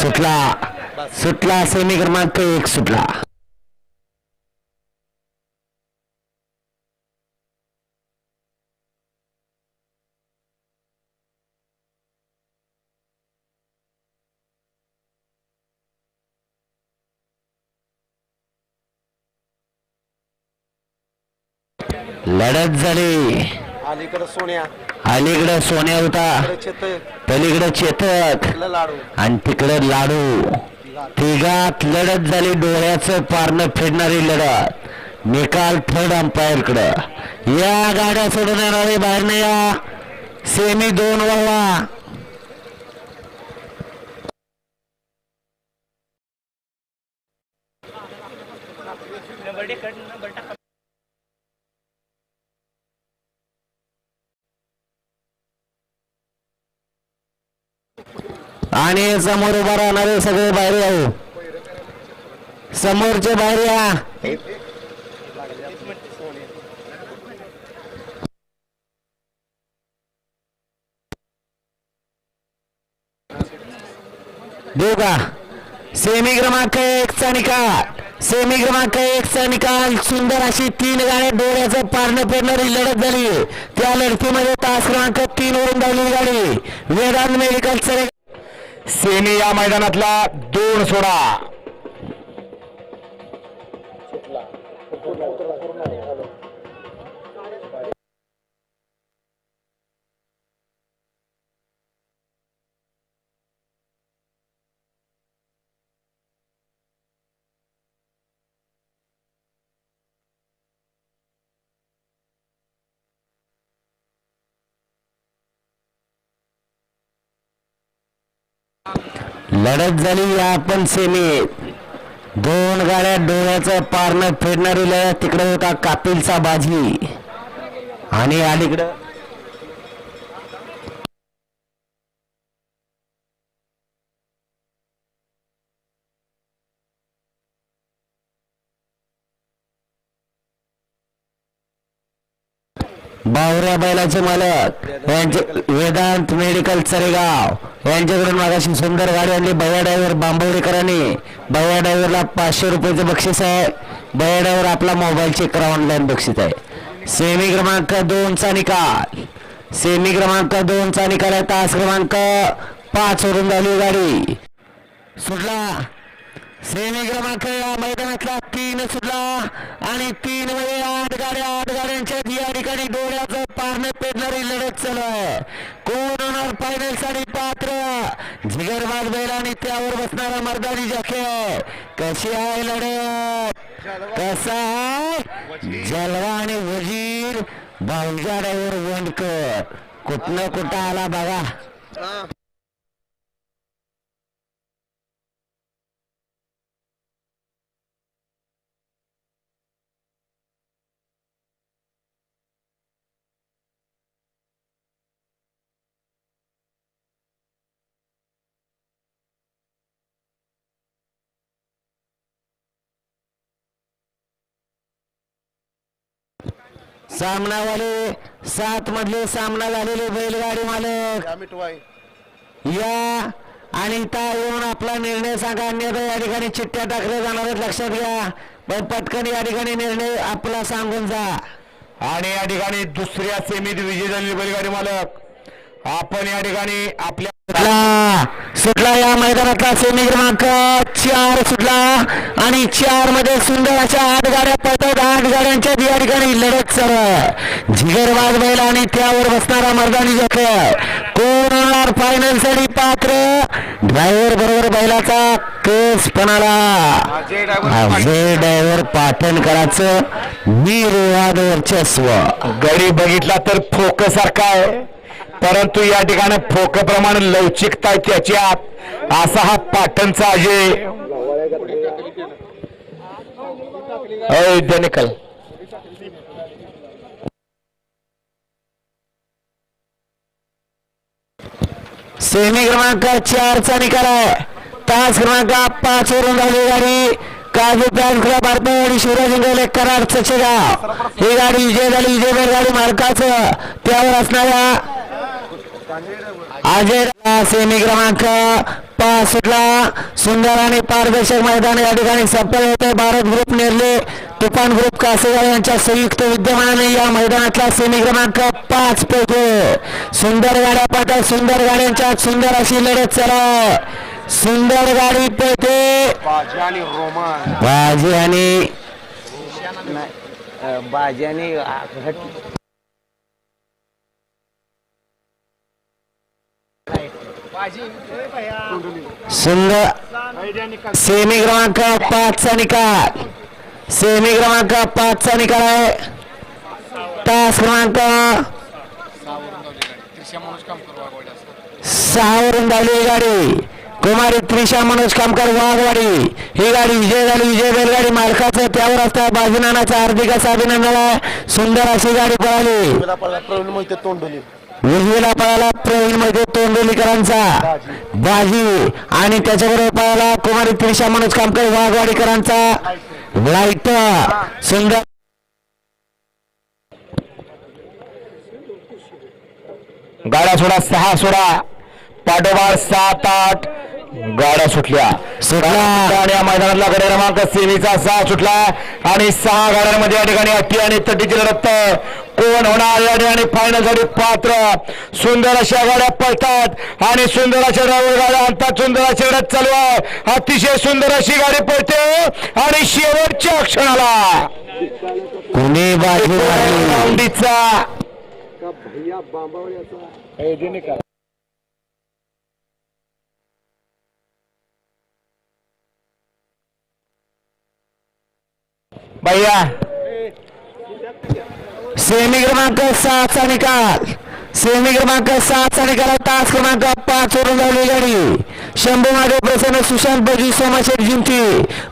सुटला. सुटला सेमी क्रमांक एक सुटला. लढत झाली. अलीकडे सोन्या. अलीकडं सोन्या होता. पलीकडं चेतक. आणि तिकडं लाडू. तिघात लढत झाली डोळ्याचं पारणं फेडणारी लढत. निकाल थर्ड अंपायर कडं या गाड्या सोडून येणारे बाहेर नाही या. सेमी दोन वळवा. आणि समोर उभा राहणारे सगळे बाहेर येऊ. समोरचे बाहेर या. देऊ का सेमी क्रमांक एकचा निकाल. सेमी क्रमांक एकचा निकाल. सुंदर अशी तीन गाड्या डोळ्याचं पारणं पेरणारी लढत झाली. त्या लढतीमध्ये तास क्रमांक तीन वरून धावली गाडी. वेदांत मेडिकल सेमी या मैदानातला दोन सोडा. लढत झाली या पण सेमीत दोन गाड्या डोळ्याचं पारणं फेडणारी लढत तिकडे होता कापिलचा बाजी. आणि अलीकडं बावऱ्या बैलाचे मालक यांचे वेदांत मेडिकल चरेगाव यांच्याकडून मागाशी सुंदर गाडी आणली. भैया ड्रायव्हर बांबवडेकरांनी. भैया ड्रायव्हरला पाचशे रुपयाचं बक्षीस आहे. भैया ड्रायव्हर आपला मोबाईल चेक करा ऑनलाईन बक्षीस आहे. सेमी क्रमांक दोनचा निकाल. सेमी क्रमांक दोनचा निकाल आहे. तास क्रमांक पाच वरून झाली गाडी. सुटला. सेमी क्रमांक या मैदानातला तीन सुटला आणि तीन मध्ये आठ गाड्या आठ गाड्यांच्या या ठिकाणी डोळ्याचं पारणं पेडणारी लढत चालू आहे. कोण होणार फायनलसाठी पात्र? जिगरबाज बैल आणि त्यावर बसणारा मर्दानी जखे कशी आहे लढत? कसा आहे? जलवा आणि वजीर भाऊजा ड्रायव्हर वंडकर कुठनं कुठं आला बघा. सामनावाले सात मधले सामना झालेले बैलगाडी मालक. या आणि इथं येऊन आपला निर्णय सांगा. अन्यथा या ठिकाणी चिठ्ठ्या टाकल्या जाणार आहेत. लक्षात घ्या. पण पटकन या ठिकाणी निर्णय आपला सांगून जा. आणि या ठिकाणी दुसऱ्या सेमीत विजय झालेले बैलगाडी मालक. आपण या ठिकाणी आपल्या सुटला. सुटला या मैदानातला सेमी क्रमांक चार सुटला आणि चारमध्ये सुंदर अशा आठ गाड्या पळतात. आठ गाड्यांच्या या ठिकाणी लढत चालू जिगरबाज बैल आणि त्यावर बसणारा मर्दानी जख कोण होणार फायनलसाठी पात्र. ड्रायव्हर बरोबर बैलाचा केस पणाला ड्रायव्हर पाटणकराचं निर्वाद वर्चस्व. गडी बघितला तर फोक सारखा आहे. परंतु या ठिकाणी फोक प्रमाणे लवचिकता आहे त्याच्यात असा हा पाटणचा अजय निकल. सेमी क्रमांक चारचा निकाल आहे. तास क्रमांक पाच वरून झाली गाडी. काजू पॅन क्लब आणि शिवराज इंगले कराड गाव ही गाडी विजय झाली. विजय गाडी मालकाचं. त्यावर असणाऱ्या अजय सेमी क्रमांक. पाच सुटला. सुंदर आणि पारदर्शक मैदान या ठिकाणी सफल होते भारत ग्रुप नेरले. तुफान ग्रुप कासेगाव यांच्या संयुक्त विद्यमानाने या मैदानातला सेमी क्रमांक पाच पैकी. सुंदर गाड्या पाहतात सुंदर गाड्यांच्या सुंदर अशी लढत चला. सुंदर गाडी पळते बाजी आणि रोमान. बाजी आणि बाजी आणि सुंदर सेमी क्रमांक पाचचा निकाल. सेमी क्रमांक पाचचा निकाल आहे. तास क्रमांक सहावरून धावली गाडी. कुमारी त्रिशा मनोज कामकर वाघवाडी. ही गाडी विजय झाली विजय बैलगाडी मालकाचं. त्यावर असता बाजीनानाचा हार्दिक असं अभिनंदन सुंदर अशी गाडी पळाली. प्रवीण उजवीला पळाला प्रवीण म्हणजे मध्ये तोंडोलीकरांचा. बाजी आणि त्याच्याबरोबर पळाला कुमारी त्रिशा मनोज कामकर वाघवाडीकरांचा. लाइट. सुंदर. गाड्या सोडा सहा सोडा. पाठोपाठ सात आठ. गाड्या सुटल्या. सुटला. आणि या मैदानातला गड्या क्रमांक सेमीचा सहा सुटला. आणि सहा गाड्यांमध्ये या ठिकाणी अट्टी आणि तटीची लढत. कोण होणार या ठिकाणी फायनलसाठी पात्र? सुंदर अशा गाड्या पळतात. आणि सुंदर अशा ड्रायव्हर गाड्या आणतात. सुंदर अशी लढत चालू आहे. अतिशय सुंदर अशी गाडी पळते. आणि शेवटच्या क्षणाला. कुणी बाजी मारली? भैया सेमी क्रमांक सहाचा निकाल सेमी क्रमांक सहाचा निकाल. तास क्रमांक पाच वरून झाली गाडी शंभू महादेव प्रसन्न सुशांत बजी सोमाशेठ जिंती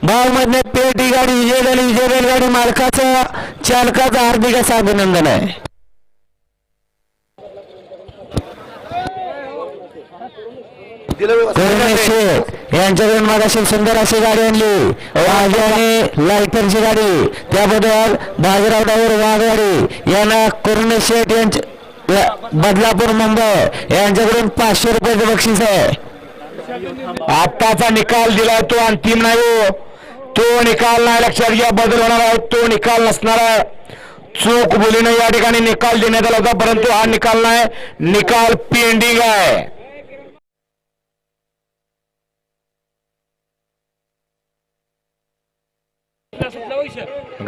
भाव मधने पेट गाडी विजय झाली विजय बैलगाडी मालकाचं चालकाचं हार्दिक असं अभिनंदन आहे शेठ यांच्याकडून मागाशी सुंदर अशी गाडी आणली. वाघे आणि लायटरची गाडी. त्याबद्दल बाजीराव डावर वाघवाडी यांना करुणेश शेठ यांच्या बदलापूर मुंबई यांच्याकडून पाचशे रुपयाचं बक्षीस आहे. आत्ताचा निकाल दिला तो अंतिम नाही हो. तो निकाल नाही लक्षात घ्या बदल होणार आहे. तो निकाल नसणार आहे. चूक बोलीनं या ठिकाणी निकाल देण्यात आला होता परंतु हा निकाल नाही. निकाल पेंडिंग आहे.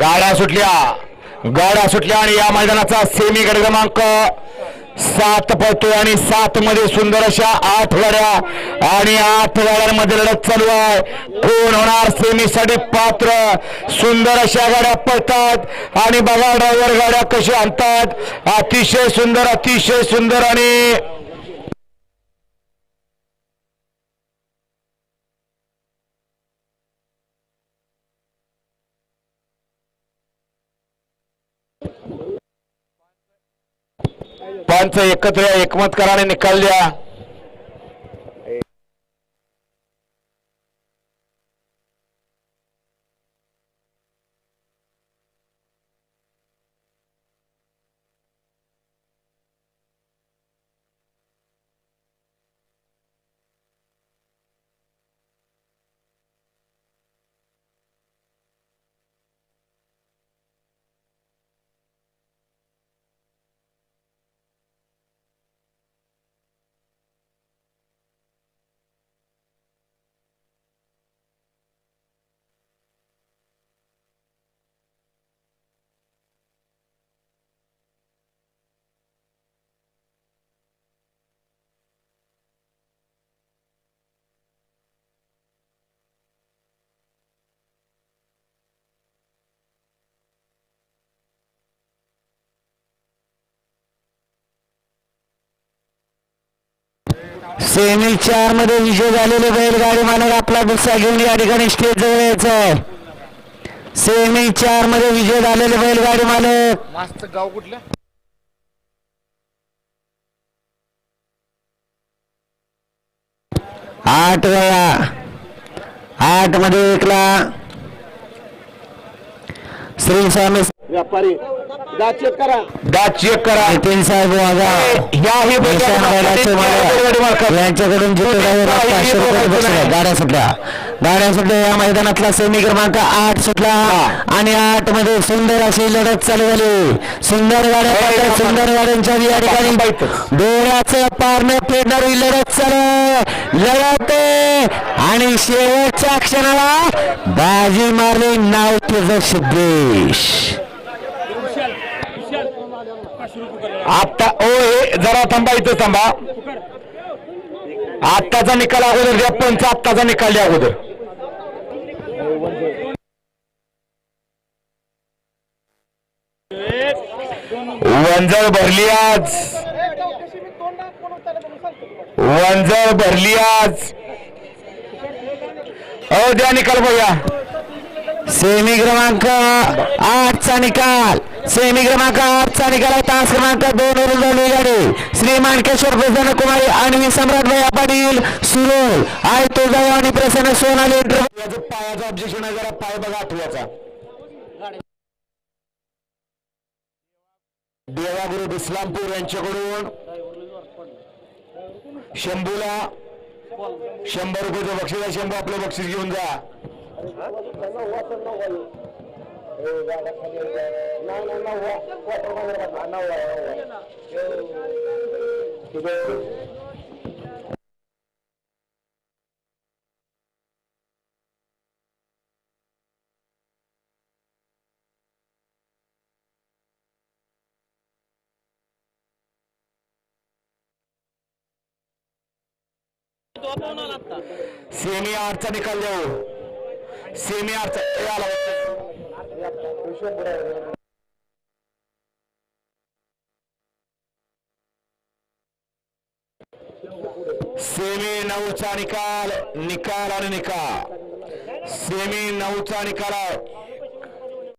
गाड्या सुटल्या. गाड्या सुटल्या आणि या मैदानाचा सेमी गड क्रमांक सात पळतो आणि सात मध्ये सुंदर अशा आठ गाड्या आणि आठ गाड्यांमध्ये लढत चालू आहे. कोण होणार? सेमीसाठी पात्र. सुंदर अशा गाड्या पळतात. आणि बघा ड्रायव्हर गाड्या कशा आणतात. अतिशय सुंदर अतिशय सुंदर आणि पंच एकत्र एकमत करा निकाल द्या. सेमी चारमध्ये विजय झालेले बैलगाडी मालक आपला गुस्सा घेऊन या ठिकाणी स्टेज जवळ यायचं आहे सेमी चारमध्ये विजय झालेले बैलगाडी मालक. मस्त गाव कुठलं? आठ वेळा. आठमध्ये एकला. श्री स्वामी व्यापारी जा चेक करा. दात चेक करा नितीन साहेब वाघा ह्याही यांच्याकडून. गाड्या सुटल्या. गाड्या सुटल्या. या मैदानातला सेमी क्रमांक आठ सुटला. आणि आठमध्ये सुंदर अशी लढत चालू झाली. सुंदर गाड्या सुंदर गाड्यांच्या या ठिकाणी डोळ्याचं पारणं फेडणारी लढत चालू. लढत. आणि शेवटच्या क्षणाला बाजी मारली नाव तुझं सिद्धेश. आता ओ हे जरा थांबा इथं थांबा. आत्ताचा निकाल अगोदर द्या पंच आत्ताचा निकाल द्या अगोदर. वंजळ भरली आज. वंजळ भरली आज. हो द्या निकाल बघा सेमी क्रमांक आठचा निकाल. सेमी क्रमांक आठचा निकाल आहे. तास क्रमांक दोन वरून झाली गाडी. श्री मानकेश्वर प्रसन्न कुमारी आणि सम्राट भैया पाटील सुरोल. तो जाऊ आणि प्रसन्न सोनाली इंटरव्ह्यू पायाचं ऑब्जेक्शन आहे. जरा पाय बघा आठव्याचा देवागुरु इस्लामपूर यांच्याकडून शंभूला शंभर रुपयाचं बक्षीस आहे शंभू आपलं बक्षीस घेऊन जा. सेमी आठचा निकाल देऊ सेमी आला. सेमी नऊचा निकाल निकाल आणि निकाल सेमी नऊचा निकाल आहे